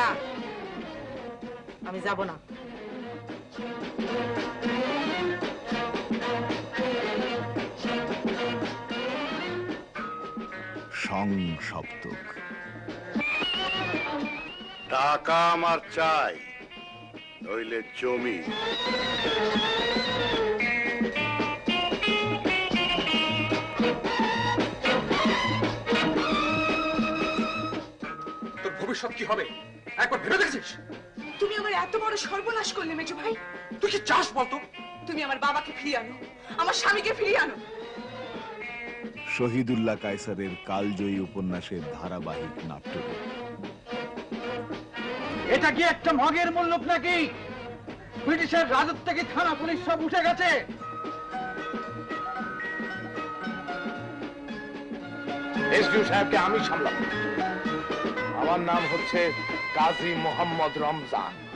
না। আমি যাব না। সংসপ্তক টাকা আমার চাই নইলে জমি। ভবিষ্যৎ কি হবে? একবার ভেবে দেখেছিস? তুমি আমার এত বড় সর্বনাশ করলে মেজো ভাই। তুই কি চাস বলতো? তুমি আমার বাবাকে ফিরিয়ে আনো আমার স্বামীকে ফিরিয়ে আনো। শহীদুল্লাহ কায়সারের কালজয়ী উপন্যাসের ধারাবাহিক নাট্যরূপ এটা কি একটা মগের মূল্য নাকি? ব্রিটিশের রাজত্ব থেকে থানা পুলিশ সব উঠে গেছে? এসডিও সাহেবকে আমি সামলাবো। আমার নাম হচ্ছে কাজী মোহাম্মদ রমজান।